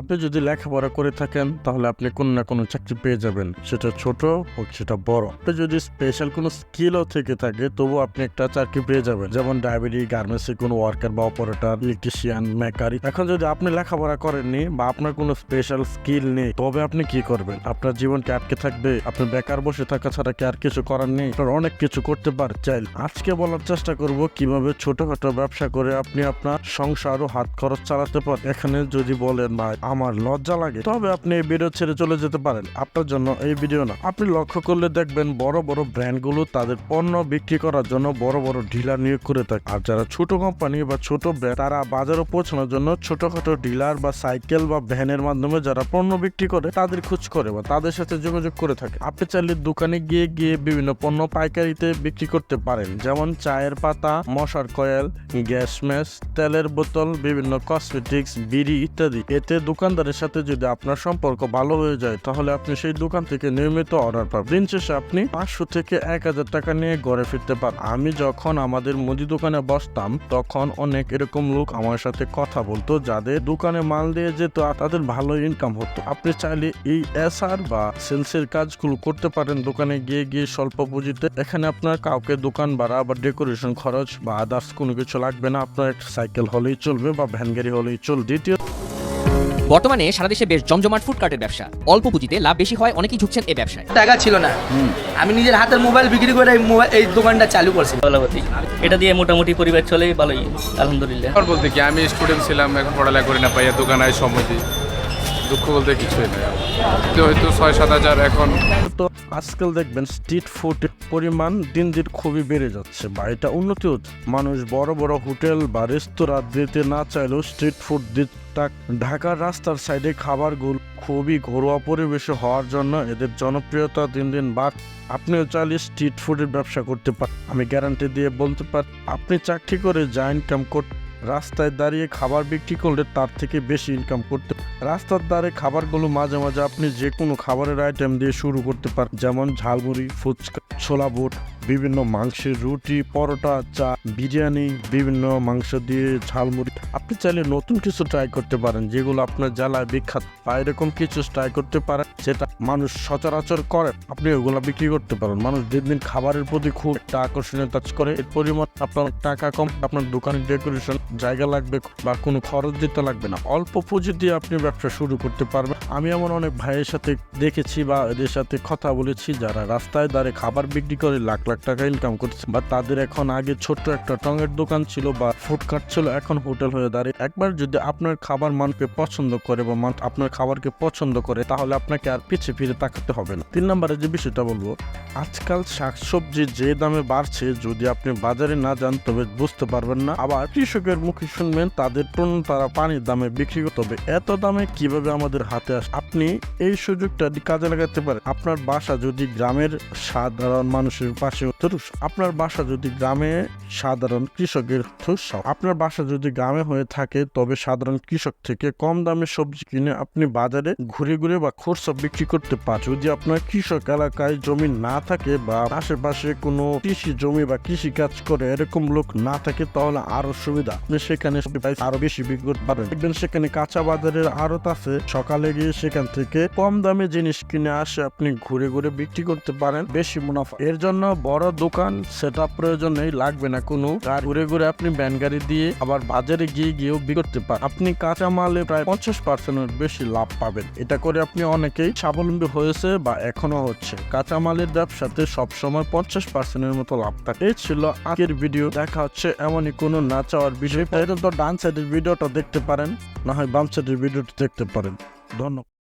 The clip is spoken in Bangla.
আপনি যদি লেখাপড়া করে থাকেন, তাহলে আপনি কোনো না কোনো চাকরি পেয়ে যাবেন। সেটা ছোট হোক, সেটা বড়। আপনি যদি স্পেশাল কোনো স্কিলও থেকে থাকে, তবু আপনি একটা চাকরি পেয়ে যাবেন। যেমন ডায়াবেটিক গার্মেন্টসে কোনো ওয়ার্কার বা অপারেটর ইলেকট্রিশিয়ান মেকানিক এখন যদি আপনি লেখাপড়া করেননি বা আপনার কোনো স্পেশাল স্কিল নেই, তবে আপনি কি করবেন? আপনার জীবনকে আটকে থাকবে? আপনি বেকার বসে থাকা ছাড়া কি আর কিছু করার নেই? আপনার অনেক কিছু করতে পারে চাইল। আজকে বলার চেষ্টা করব কীভাবে ছোটখাটো ব্যবসা করে আপনি আপনার সংসার ও হাত খরচ চালাতে পারেন এখানে যদি বলেন ভাই আমার লজ্জা লাগে। তবে আপনি এই ভিডিও ছেড়ে চলে যেতে পারেন। আপনার জন্য এই ভিডিও না। আপনি লক্ষ্য করলে দেখবেন বড় বড় ব্র্যান্ডগুলো তাদের পণ্য বিক্রি করার জন্য বড় বড় ডিলার নিয়োগ করে থাকে। আর যারা ছোট কোম্পানি বা ছোট ব্র্যান্ড তারা বাজারে পৌঁছানোর জন্য ছোটখাটো ডিলার বা সাইকেল বা ভ্যানের মাধ্যমে যারা পণ্য বিক্রি করে, তাদের খোঁজ করে বা তাদের সাথে যোগাযোগ করে থাকে। আপনি চাইলে দোকানে গিয়ে গিয়ে বিভিন্ন পণ্য পাইকারিতে বিক্রি করতে পারেন। যেমন চায়ের পাতা, মশার কয়েল, গ্যাস ম্যাস তেলের বোতল, বিভিন্ন কসমেটিক্স বিড়ি ইত্যাদি। এতে দোকানদারের সাথে যদি আপনার সম্পর্ক ভালো হয়ে যায়, তাহলে আপনি সেই দোকান থেকে নিয়মিত অর্ডার পাবেন। দিন শেষে আপনি পাঁচশো থেকে এক হাজার টাকা নিয়ে ঘরে ফিরতে পারেন আমি যখন আমাদের মুদি দোকানে বসতাম, তখন অনেক এরকম লোক আমার সাথে কথা বলতো, যাদের দোকানে মাল দিয়ে যেত তাদের ভালো ইনকাম হতো। আপনি চাইলে এই এসআর বা সেলসের কাজগুলো করতে পারেন। দোকানে গিয়ে গিয়ে স্বল্প পুঁজিতে এখানে আপনার কাউকে দোকান ভাড়া বা ডেকোরেশন খরচ বা আদার্স কোনো কিছু লাগবে না। আপনার একটা সাইকেল হলেই চলবে বা ভ্যান গাড়ি হলেই চলবে। দ্বিতীয় বর্তমানে সারা দেশে বেশ জমজমাট ফুড ফুডকার্টের ব্যবসা। অল্প পুঁজিতে লাভ বেশি হয় অনেকেই ঝুঁকছেন এই ব্যবসায়। টাকা ছিল না। আমি নিজের হাতের মোবাইল বিক্রি করে এই মোবাইল এই দোকানটা চালু করছি। এটা দিয়ে মোটামুটি পরিবার চলে ভালোই আলহামদুলিল্লাহ। আর বলতে কি আমি স্টুডেন্ট ছিলাম এখন পড়ালেখা করি না পাইয়া দোকানে সময় দিই। দুঃখ বলতে কিছুই নেই। তো হয়তো ছয় সাত হাজার এখন। তো আজকাল দেখবেন স্ট্রিট ফুডের পরিমাণ দিন দিন খুবই বেড়ে যাচ্ছে। বা এটা উন্নতি হচ্ছে মানুষ বড় বড় হোটেল বা রেস্তোরাঁ দিতে না চাইলেও স্ট্রিট ফুড ঢাকার রাস্তার সাইডে খাবারগুলো খুবই ঘরোয়া পরিবেশে হওয়ার জন্য এদের জনপ্রিয়তা দিন দিন বাড় আপনিও চাইলে স্ট্রিট ফুডের ব্যবসা করতে পারেন আমি গ্যারান্টি দিয়ে বলতে পারি আপনি চাকরি করে যা ইনকাম করতে রাস্তায় দাঁড়িয়ে খাবার বিক্রি করলে তার থেকে বেশি ইনকাম করতে রাস্তার ধারে খাবারগুলো মাঝে মাঝে আপনি যে কোনো খাবারের আইটেম দিয়ে শুরু করতে পারেন। যেমন ঝালমুড়ি, ফুচকা, ছোলা বুট, বিভিন্ন মাংসের রুটি, পরোটা, চা, বিরিয়ানি, বিভিন্ন মাংস দিয়ে ঝালমুড়ি। আপনি চাইলে নতুন কিছু ট্রাই করতে পারেন, যেগুলো আপনার জেলায় বিখ্যাত। বা এরকম কিছু ট্রাই করতে পারেন। মানুষ সচরাচর করে, আপনি ওগুলো বিক্রি করতে পারেন। মানুষ দিন দিন খাবারের প্রতি খুব একটা আকর্ষণীয় কাজ করে, এর পরিমাণ আপনার টাকা কম, আপনার দোকানের ডেকোরেশন জায়গা লাগবে বা কোনো খরচ দিতে লাগবে না। অল্প পুঁজি দিয়ে আপনি ব্যবসা শুরু করতে পারবেন। আমি এমন অনেক ভাইয়ের সাথে দেখেছি বা এদের সাথে কথা বলেছি যারা রাস্তায় দাঁড়িয়ে খাবার বিক্রি করে লাখ লাখ টাকা ইনকাম করছে বা তাদের এখন আগে ছোট্ট একটা টঙের দোকান ছিল বা ফুডকার্ট ছিল, এখন হোটেল হয়ে দাঁড়িয়ে। একবার যদি আপনার খাবার মানকে পছন্দ করে বা মান আপনার খাবারকে পছন্দ করে, তাহলে আপনাকে আর পিছিয়ে ফিরে তাকাতে হবে না। তিন নম্বরে যে বিষয়টা বলব, আজকাল শাকসবজি যে দামে বাড়ছে, যদি আপনি বাজারে না যান, তবে বুঝতে পারবেন না। আবার কৃষকের মুখে শুনবেন, তাদের পণ্য তারা পানির দামে বিক্রি করতে হবে। এত দামে কীভাবে আমাদের হাতে আসে আপনি এই সুযোগটা কাজে লাগাতে পারেন। আপনার বাসা যদি গ্রামের সাধারণ মানুষের পাশে আপনার বাসা যদি গ্রামে সাধারণ কৃষকের আপনার বাসা যদি গ্রামে হয়ে থাকে, তবে সাধারণ কৃষক থেকে কম দামে সবজি কিনে আপনি বাজারে ঘুরে ঘুরে বা খরচা বিক্রি করতে পারেন যদি আপনার কৃষক এলাকায় জমি না থাকে বা আশেপাশে কোনো কৃষি জমি বা কৃষি কাজ করে এরকম লোক না থাকে, তাহলে আরও সুবিধা। আপনি সেখানে আরও বেশি বিক্রি পারেন দেখবেন সেখানে কাঁচা বাজারের আড়ত আছে। সকালে গিয়ে সেখান থেকে কম দামে জিনিস কিনে আসে, আপনি ঘুরে ঘুরে বিক্রি করতে পারেন, বেশি মুনাফা। এর জন্য বড় দোকান সেট প্রয়োজন নেই, লাগবে না কোনো। আর ঘুরে ঘুরে আপনি ভ্যান গাড়ি দিয়ে আবার বাজারে গিয়ে গিয়েও বিক্রি করতে পারেন। আপনি কাঁচা মালে প্রায় পঞ্চাশ পার্সেন্টের বেশি লাভ পাবেন। এটা করে আপনি অনেকেই স্বাবলম্বী হয়েছে বা এখনও হচ্ছে। কাঁচামালের ব্যবসাতে সবসময় পঞ্চাশ পার্সেন্টের মতো লাভ থাকে। এই ছিল আজকের ভিডিও। দেখা হচ্ছে এমনই কোনো না চাওয়ার বিষয়। তো ডান সাইডের ভিডিওটা দেখতে পারেন, না হয় বাম সাইডের ভিডিওটা দেখতে পারেন। ধন্যবাদ।